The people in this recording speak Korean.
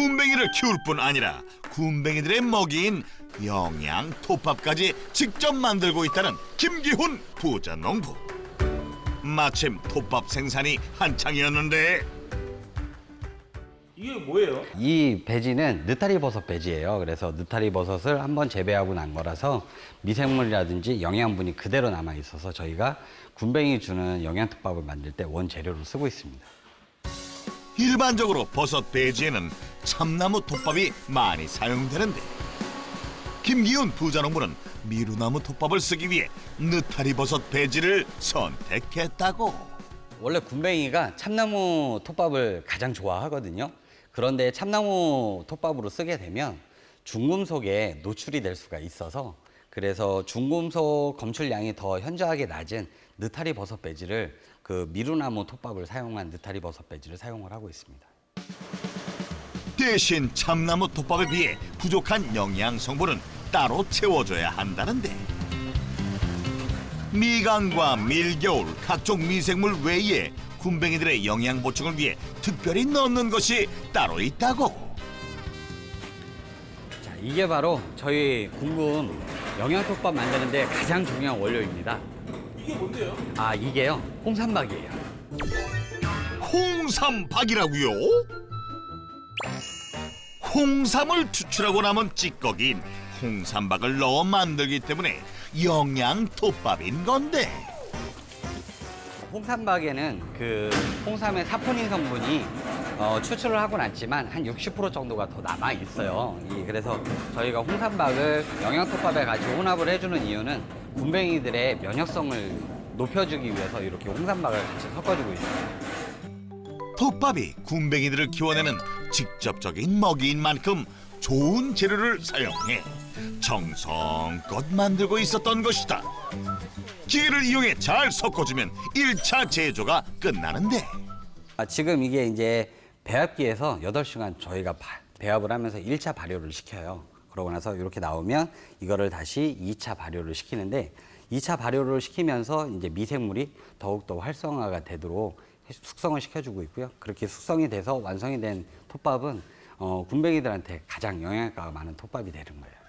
군뱅이를 키울 뿐 아니라 군뱅이들의 먹이인 영양 톱밥까지 직접 만들고 있다는 김기훈 부자 농부. 마침 톱밥 생산이 한창이었는데 이게 뭐예요? 이 배지는 느타리 버섯 배지예요. 그래서 느타리 버섯을 한번 재배하고 난 거라서 미생물이라든지 영양분이 그대로 남아 있어서 저희가 군뱅이 주는 영양톱밥을 만들 때 원재료로 쓰고 있습니다. 일반적으로 버섯 배지에는 참나무 톱밥이 많이 사용되는데 김기훈 부자농부는 미루나무 톱밥을 쓰기 위해 느타리 버섯 배지를 선택했다고. 원래 군뱅이가 참나무 톱밥을 가장 좋아하거든요. 그런데 참나무 톱밥으로 쓰게 되면 중금속에 노출이 될 수가 있어서 그래서 중금속 검출량이 더 현저하게 낮은 느타리 버섯 배지를 그 미루나무 톱밥을 사용한 느타리 버섯 배지를 사용을 하고 있습니다. 대신 참나무 톱밥에 비해 부족한 영양 성분은 따로 채워줘야 한다는데 미강과 밀겨울 각종 미생물 외에 군뱅이들의 영양 보충을 위해 특별히 넣는 것이 따로 있다고 자, 이게 바로 저희 군군 영양톱밥 만드는데 가장 중요한 원료입니다. 이게 뭔데요? 아, 이게요. 홍삼박이에요. 홍삼박이라고요? 홍삼을 추출하고 남은 찌꺼기인 홍삼박을 넣어 만들기 때문에 영양 톱밥인 건데 홍삼박에는 그 홍삼의 사포닌 성분이 어, 추출을 하고 났지만 한 60% 정도가 더 남아 있어요. 이, 그래서 저희가 홍삼박을 영양톱밥에 같이 혼합을 해주는 이유는 군뱅이들의 면역성을 높여주기 위해서 이렇게 홍삼박을 같이 섞어주고 있어요. 톱밥이 군뱅이들을 키워내는 직접적인 먹이인 만큼 좋은 재료를 사용해 정성껏 만들고 있었던 것이다. 기회를 이용해 잘 섞어주면 일차 제조가 끝나는데 아, 지금 이게 이제 배합기에서 8시간 저희가 바- 배합을 하면서 1차 발효를 시켜요. 그러고 나서 이렇게 나오면 이거를 다시 2차 발효를 시키는데 2차 발효를 시키면서 이제 미생물이 더욱더 활성화가 되도록 숙성을 시켜주고 있고요. 그렇게 숙성이 돼서 완성이 된 톱밥은 어, 군뱅이들한테 가장 영양가가 많은 톱밥이 되는 거예요.